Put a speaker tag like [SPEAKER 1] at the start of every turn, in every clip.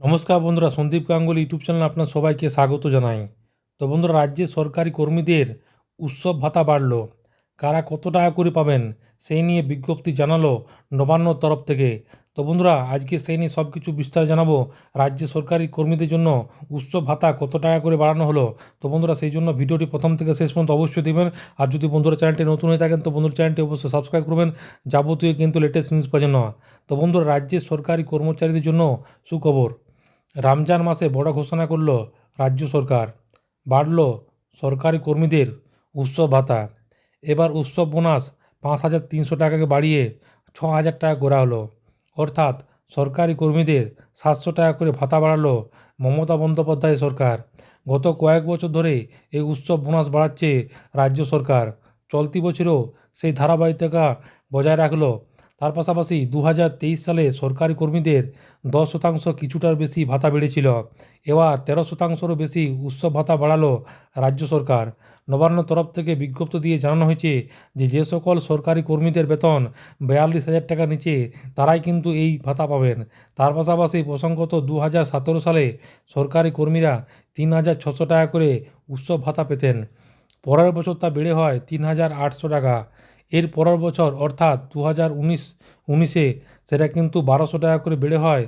[SPEAKER 1] নমস্কার বন্ধুরা, Sandeep Ganguly YouTube channel আপনার সবাইকে স্বাগত জানাই। তো বন্ধুরা, রাজ্যে সরকারি কর্মীদের উৎসব ভাতা বাড়ল। কারা কত টাকা করে পাবেন সেই নিয়ে বিজ্ঞপ্তি জানালো নবান্নর তরফ থেকে। তো বন্ধুরা, আজকে সেই নিয়ে সব কিছু বিস্তার জানাব রাজ্যে সরকারি কর্মীদের জন্য উৎসব ভাতা কত টাকা করে বাড়ানো হলো। তো বন্ধুরা, সেই জন্য ভিডিওটি প্রথম থেকে শেষ পর্যন্ত অবশ্যই দেবেন আর যদি বন্ধুরা চ্যানেলটি নতুন হয়ে থাকেন, তো বন্ধুর চ্যানেলটি অবশ্যই সাবস্ক্রাইব করবেন। যাবতীয় কিন্তু লেটেস্ট নিউজ পাওয়ার জন্য। তো বন্ধুরা, রাজ্যের সরকারি কর্মচারীদের জন্য সুখবর। রমজান মাসে বড় ঘোষণা করল রাজ্য সরকার। বাড়ল সরকারি কর্মীদের উৎসব ভাতা। এবার উৎসব বোনাস পাঁচ হাজার তিনশো টাকাকে বাড়িয়ে ছ হাজার টাকা করা হলো। অর্থাৎ সরকারি কর্মীদের সাতশো টাকা করে ভাতা বাড়ালো মমতা বন্দ্যোপাধ্যায় সরকার। গত কয়েক বছর ধরে এই উৎসব বোনাস বাড়াচ্ছে রাজ্য সরকার। চলতি বছরও সেই ধারাবাহিকতা বজায় রাখল তার পাশাপাশি দু হাজার তেইশ সালে সরকারি কর্মীদের দশ শতাংশ কিছুটার বেশি ভাতা বেড়েছিল। এবার তেরো শতাংশেরও বেশি উৎসব ভাতা বাড়ালো রাজ্য সরকার। নবান্ন তরফ থেকে বিজ্ঞপ্তি দিয়ে জানানো হয়েছে যে যে সকল সরকারি কর্মীদের বেতন বিয়াল্লিশ হাজার টাকা নিচে তারাই কিন্তু এই ভাতা পাবেন। তার পাশাপাশি প্রসঙ্গত দু হাজার সতেরো সালে সরকারি কর্মীরা তিন হাজার ছশো টাকা করে উৎসব ভাতা পেতেন। পরের বছর তা বেড়ে হয় তিন হাজার আটশো টাকা। এর পরের বছর, অর্থাৎ দু হাজার উনিশ, উনিশে সেটা কিন্তু বারোশো টাকা করে বেড়ে হয়,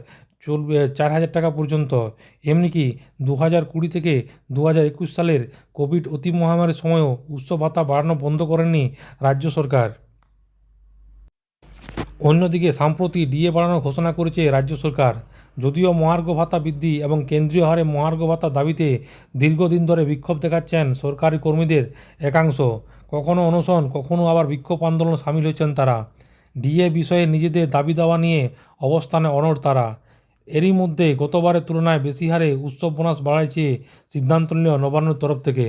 [SPEAKER 1] চলবে চার হাজার টাকা পর্যন্ত। এমনি কি দু হাজার কুড়ি থেকে দু হাজার একুশ সালের কোভিড অতি মহামারীর সময়ও উৎসব ভাতা বাড়ানো বন্ধ করেননি রাজ্য সরকার? অন্যদিকে সম্প্রতি ডিএ বাড়ানোর ঘোষণা করেছে রাজ্য সরকার। যদিও মহার্ঘ ভাতা বৃদ্ধি এবং কেন্দ্রীয় হারে মহার্ঘ ভাতা দাবিতে দীর্ঘদিন ধরে বিক্ষোভ দেখাচ্ছেন সরকারি কর্মীদের একাংশ কখনো অনশন, কখনো আবার বিক্ষোভ আন্দোলন সামিল হয়েছেন তারা। ডিএ বিষয়ে নিজেদের দাবি দাওয়া নিয়ে অবস্থানে অনড় তারা। এরই মধ্যে গতবারের তুলনায় বেশি হারে উৎসব বোনাস বাড়াইছে সিদ্ধান্ত নিল নবান্নর তরফ থেকে।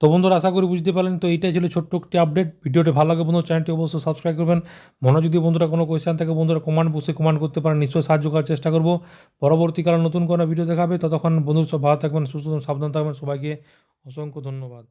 [SPEAKER 1] তো বন্ধুরা, আশা করি বুঝতে পারলেন। তো এইটাই ছিল ছোট্ট একটি আপডেট। ভিডিওটি ভালো লাগে বন্ধু চ্যানেলটি অবশ্যই সাবস্ক্রাইব করবেন। মনে যদি বন্ধুরা কোনো কোয়েশ্চেন থাকে, বন্ধুরা কমেন্ট বসে কমেন্ট করতে পারেন। নিশ্চয়ই সাহায্য করার চেষ্টা করব। পরবর্তীকালে নতুন কোনো ভিডিও দেখাবে ততক্ষণ বন্ধুর সব ভালো থাকবেন, সুস্থ সাবধান থাকবেন। সবাইকে অসংখ্য ধন্যবাদ।